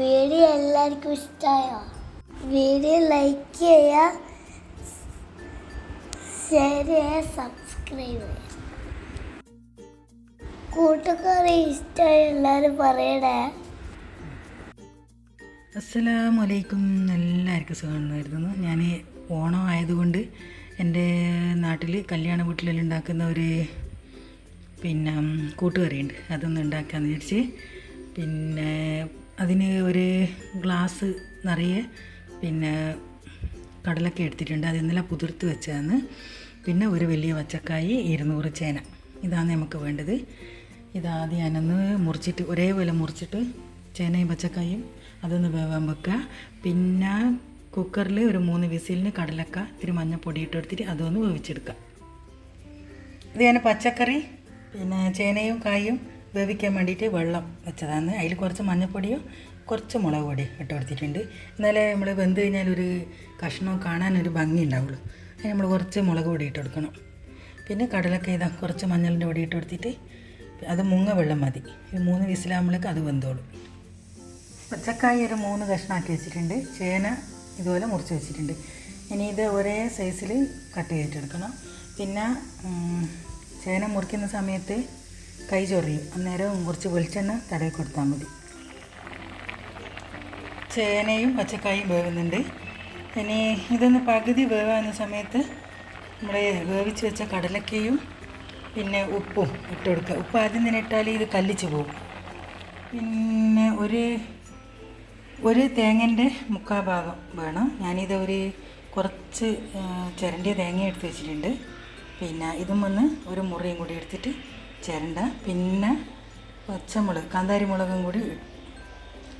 Video എല്ലാവർക്കും ഇഷ്ടമായോ video like ചെയ്യുക ഷെയർ ചെയ്യുക സബ്സ്ക്രൈബ് ചെയ്യുക. കൂട്ടുകാരെ ഇഷ്ടമായി എല്ലാവരും പറയണേ. അസ്സലാമു അലൈക്കും. എല്ലാവർക്കും സുഖമായിരുന്നു ഞാൻ ഓണം ആയതുകൊണ്ട് എന്റെ നാട്ടിൽ കല്യാണ വീട്ടിലെല്ലാം ഉണ്ടാക്കുന്ന ഒരു പിന്നെ കൂട്ടുകറിയുണ്ട് അതൊന്നും ഉണ്ടാക്കാമെന്ന് വിചാരിച്ച്. പിന്നെ അതിന് ഒരു ഗ്ലാസ് നിറയെ പിന്നെ കടലൊക്കെ എടുത്തിട്ടുണ്ട്. അത് ഇന്നലെ കുതിർത്ത് വെച്ചതാണ്. പിന്നെ ഒരു വലിയ പച്ചക്കായി ഇരുന്നൂറ് ചേന. ഇതാണ് നമുക്ക് വേണ്ടത്. ഇതാദ്യം ഞാനൊന്ന് മുറിച്ചിട്ട് ഒരേപോലെ മുറിച്ചിട്ട് ചേനയും പച്ചക്കായും അതൊന്ന് വേവാൻ വെക്കുക. പിന്നെ കുക്കറിൽ ഒരു മൂന്ന് വിസിലിന് കടലക്ക ഇത്തിരി മഞ്ഞപ്പൊടി ഇട്ട് എടുത്തിട്ട് അതൊന്ന് വേവിച്ചെടുക്കുക. ഇത് ഞാൻ പച്ചക്കറി പിന്നെ ചേനയും കായും വേവിക്കാൻ വേണ്ടിയിട്ട് വെള്ളം വെച്ചതാണ്. അതിൽ കുറച്ച് മഞ്ഞപ്പൊടിയും കുറച്ച് മുളക് പൊടിയും ഇട്ട് കൊടുത്തിട്ടുണ്ട്. എന്നാലേ നമ്മൾ വെന്ത് കഴിഞ്ഞാൽ ഒരു കഷ്ണം കാണാൻ ഒരു ഭംഗി ഉണ്ടാവുള്ളൂ. അതിന് നമ്മൾ കുറച്ച് മുളക് പൊടി ഇട്ട് കൊടുക്കണം. പിന്നെ കടലൊക്കെ ഇതാ കുറച്ച് മഞ്ഞളിന്റെ പൊടി ഇട്ട് കൊടുത്തിട്ട് അത് മുങ്ങ വെള്ളം മതി. ഈ മൂന്ന് വിസിലാകുമ്പോഴേക്ക് അത് വെന്തോളും. പച്ചക്കായ ഒരു മൂന്ന് കഷ്ണമാക്കി വെച്ചിട്ടുണ്ട്. ചേന ഇതുപോലെ മുറിച്ച് വെച്ചിട്ടുണ്ട്. ഇനി ഇത് ഒരേ സൈസിൽ കട്ട് ചെയ്തിട്ടെടുക്കണം പിന്നെ ചേന മുറിക്കുന്ന സമയത്ത് കൈ ചൊറിയും അന്നേരം കുറച്ച് വെളിച്ചെണ്ണ തടവി കൊടുത്താൽ മതി. ചേനയും പച്ചക്കായും വേവുന്നുണ്ട്. ഇനി ഇതൊന്ന് പകുതി വേവാകുന്ന സമയത്ത് നമ്മൾ വേവിച്ച് വെച്ച കടലക്കയും പിന്നെ ഉപ്പും ഇട്ട് കൊടുക്കുക. ഉപ്പ് ആദ്യം തന്നെ ഇട്ടാൽ ഇത് കല്ലിച്ച് പോകും. പിന്നെ ഒരു ഒരു തേങ്ങന്റെ മുക്കാ ഭാഗം വേണം. ഞാനിത് ഒരു കുറച്ച് ചിരണ്ടിയ തേങ്ങ എടുത്ത് വെച്ചിട്ടുണ്ട്. പിന്നെ ഇതും വന്ന് ഒരു മുറിയും കൂടി എടുത്തിട്ട് ചിരണ്ട. പിന്നെ പച്ചമുളക് കാന്താരി മുളകും കൂടി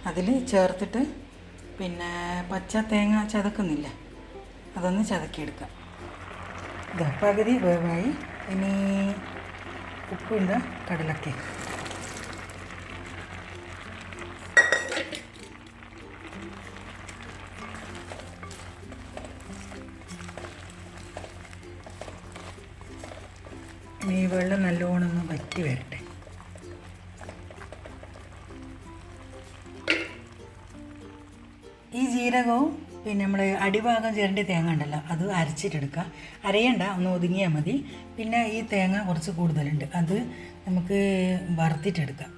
അതിൽ ചേർത്തിട്ട് പിന്നെ പച്ച തേങ്ങ ചതക്കുന്നില്ല. അതൊന്ന് ചതക്കിയെടുക്കാം. ഇതാ പകുതി വേവായി. ഇനി ഉപ്പുണ്ട് കടലൊക്കെ ഈ വെള്ളം നല്ലോണം ഒന്ന് വറ്റി വരട്ടെ. ഈ ജീരകവും പിന്നെ നമ്മൾ അടിഭാഗം ചേരേണ്ട തേങ്ങ ഉണ്ടല്ലോ അത് അരച്ചിട്ടെടുക്കുക. അരയണ്ട ഒന്ന് ഒതുങ്ങിയാൽ മതി. പിന്നെ ഈ തേങ്ങ കുറച്ച് കൂടുതലുണ്ട് അത് നമുക്ക് വറുത്തിട്ടെടുക്കാം.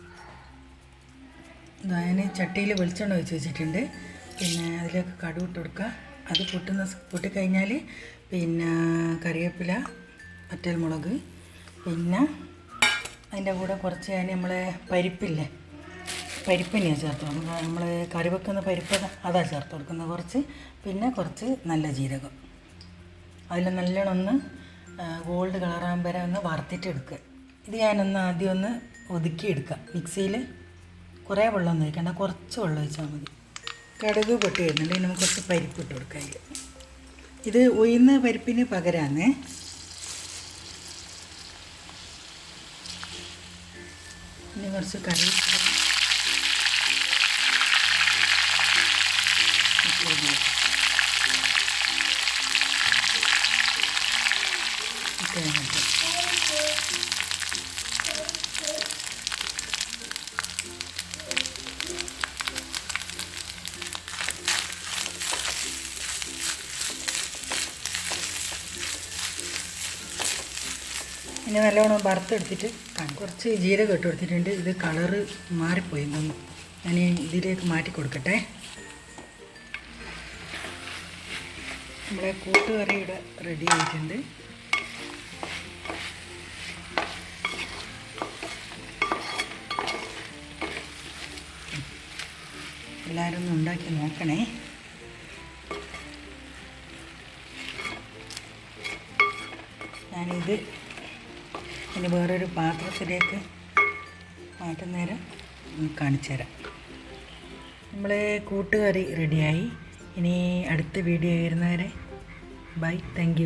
ഞാൻ ചട്ടിയിൽ വെളിച്ചെണ്ണ ഒഴിച്ച് വെച്ചിട്ടുണ്ട്. പിന്നെ അതിലേക്ക് കടുക് ഇട്ട് കൊടുക്കുക. അത് പൊട്ടുന്ന പൊട്ടിക്കഴിഞ്ഞാൽ പിന്നെ കറിവേപ്പില വറ്റൽമുളക് പിന്നെ അതിന്റെ കൂടെ കുറച്ച് ഞാൻ നമ്മൾ പരിപ്പില്ലേ? പരിപ്പിനെയാണ് ചേർത്ത് കൊടുക്കുന്നത്. നമ്മൾ കറി വെക്കുന്ന പരിപ്പ് അതാ ചേർത്ത് കൊടുക്കുന്നത് കുറച്ച്. പിന്നെ കുറച്ച് നല്ല ജീരകം. അതിൽ നല്ലോണം ഒന്ന് ഗോൾഡ് കളറാൻ വരെ ഒന്ന് വറുത്തിട്ട് എടുക്കുക. ഇത് ഞാനൊന്ന് ആദ്യം ഒന്ന് ഒതുക്കി എടുക്കുക. മിക്സിയിൽ കുറേ വെള്ളം ഒഴിക്കണ്ട. കുറച്ച് വെള്ളം ഒഴിച്ചാൽ മതി. കടുക് പൊട്ടി വരുന്നുണ്ട്. നമുക്ക് കുറച്ച് പരിപ്പ് ഇട്ട് കൊടുക്കാം ഇത് ഉയർന്ന പരിപ്പിന് പകരമാണേ ഇനി കുറച്ച് കറി ഇനി നല്ലോണം വറുത്തെടുത്തിട്ട് കുറച്ച് ജീരകം ഇട്ട് കൊടുത്തിട്ടുണ്ട്. ഇത് കളറ് മാറിപ്പോയി. തോന്നുന്നു ഞാൻ ഇതിലേക്ക് മാറ്റി കൊടുക്കട്ടെ. നമ്മുടെ കൂട്ടുകറി ഇവിടെ റെഡി ആയിട്ടുണ്ട്. എല്ലാവരും ഒന്ന് ഉണ്ടാക്കി നോക്കണേ. ഞാനിത് ഇനി വേറൊരു പാത്രത്തിലേക്ക് മാറ്റുന്നേരം കാണിച്ചു തരാം. നമ്മളെ കൂട്ടുകറി റെഡിയായി ഇനി അടുത്ത വീഡിയോ വരുന്നവരെ ബൈ താങ്ക്